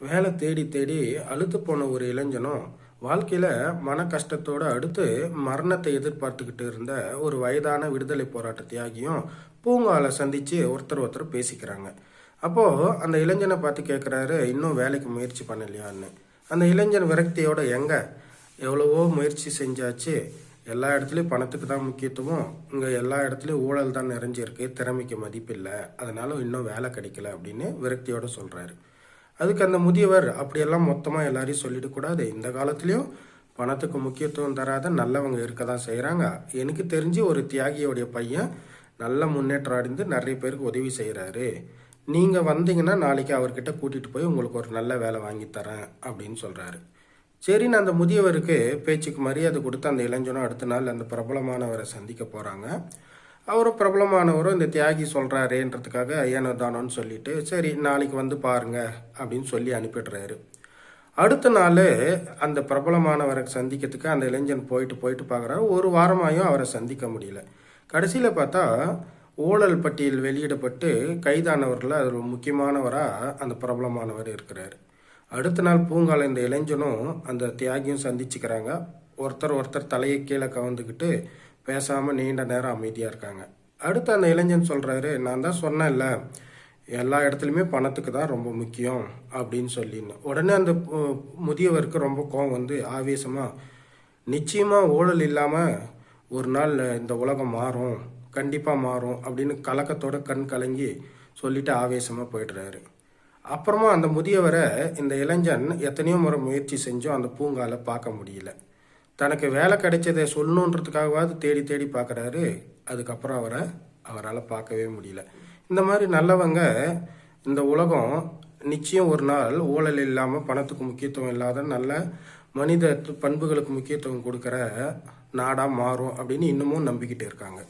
வேலை தேடி தேடி அழுத்து போன ஒரு இளைஞனும் வாழ்க்கையில் மன கஷ்டத்தோடு அடுத்து மரணத்தை எதிர்பார்த்துக்கிட்டு இருந்த ஒரு வயதான விடுதலை போராட்ட தியாகியும் பூங்காவில் சந்தித்து ஒருத்தர் ஒருத்தர் பேசிக்கிறாங்க. அப்போது அந்த இளைஞனை பார்த்து கேட்குறாரு இன்னும் வேலைக்கு முயற்சி பண்ணலையான்னு. அந்த இளைஞன் விரக்தியோட எங்கே? எவ்வளவோ முயற்சி செஞ்சாச்சு. எல்லா இடத்துலையும் பணத்துக்கு தான் முக்கியத்துவம். இங்கே எல்லா இடத்துலையும் ஊழல் தான் நிறைஞ்சிருக்கு. திறமைக்கு மதிப்பில்லை. அதனால இன்னும் வேலை கிடைக்கல. அப்படின்னு விரக்தியோடு சொல்கிறாரு அதுக்கு அந்த முதியவர் அப்படியெல்லாம் மொத்தமாக எல்லாரையும் சொல்லிடக்கூடாது இந்த காலத்துலேயும் பணத்துக்கு முக்கியத்துவம் தராத நல்லவங்க இருக்க தான் செய்கிறாங்க எனக்கு தெரிஞ்சு ஒரு தியாகியோடைய பையன் நல்ல முன்னேற்றம் அடைந்து நிறைய பேருக்கு உதவி செய்கிறாரு நீங்கள் வந்தீங்கன்னா நாளைக்கு அவர்கிட்ட கூட்டிகிட்டு போய் உங்களுக்கு ஒரு நல்ல வேலை வாங்கி தரேன் அப்படின்னு சொல்கிறாரு சரின்னு அந்த முதியவருக்கு பேச்சுக்கு மரியாதை கொடுத்து அந்த இளைஞனும் அடுத்த நாள் அந்த பிரபலமானவரை சந்திக்க போகிறாங்க அவரும் பிரபலமானவரும் இந்த தியாகி சொல்கிறாரேன்றதுக்காக ஏனோ தானோன்னு சொல்லிட்டு சரி நாளைக்கு வந்து பாருங்க அப்படின்னு சொல்லி அனுப்பிடுறாரு. அடுத்த நாள் அந்த பிரபலமானவரை சந்திக்கிறதுக்கு அந்த இளைஞன் போயிட்டு போயிட்டு பார்க்குறாரு. ஒரு வாரமாயும் அவரை சந்திக்க முடியல. கடைசியில் பார்த்தா ஊழல் பட்டியல் வெளியிடப்பட்டு கைதானவரில் அது ஒரு முக்கியமானவராக அந்த பிரபலமானவர் இருக்கிறார். அடுத்த நாள் பூங்கால இந்த இளைஞனும் அந்த தியாகியும் சந்திச்சுக்கிறாங்க. ஒருத்தர் ஒருத்தர் தலையை கீழே கவர்ந்துக்கிட்டு பேசாமல் நீண்ட நேரம் அமைதியாக இருக்காங்க. அடுத்து அந்த இளைஞன் சொல்கிறாரு நான் தான் சொன்னேன்ல எல்லா இடத்துலையுமே பணத்துக்கு தான் ரொம்ப முக்கியம் அப்படின்னு சொல்லின்னு. உடனே அந்த முதியவருக்கு ரொம்ப கோவம் வந்து ஆவேசமாக நிச்சயமாக ஊழல் இல்லாமல் ஒரு நாள் இந்த உலகம் மாறும் கண்டிப்பாக மாறும் அப்படின்னு கலக்கத்தோட கண் கலங்கி சொல்லிட்டு ஆவேசமாக போயிடுறாரு. அப்புறமா அந்த முதியவரை இந்த இளைஞன் எத்தனையோ முறை முயற்சி செஞ்சும் அந்த பூங்காவில் பார்க்க முடியல. தனக்கு வேலை கிடைச்சதை சொல்லணுன்றதுக்காகவாது தேடி தேடி பார்க்குறாரு. அதுக்கப்புறம் அவரை அவரால் பார்க்கவே முடியல. இந்த மாதிரி நல்லவங்க இந்த உலகம் நிச்சயம் ஒரு நாள் ஊழல் இல்லாமல் பணத்துக்கு முக்கியத்துவம் இல்லாத நல்ல மனித பண்புகளுக்கு முக்கியத்துவம் கொடுக்குற நாடாக மாறும் அப்படின்னு இன்னமும் நம்பிக்கிட்டு இருக்காங்க.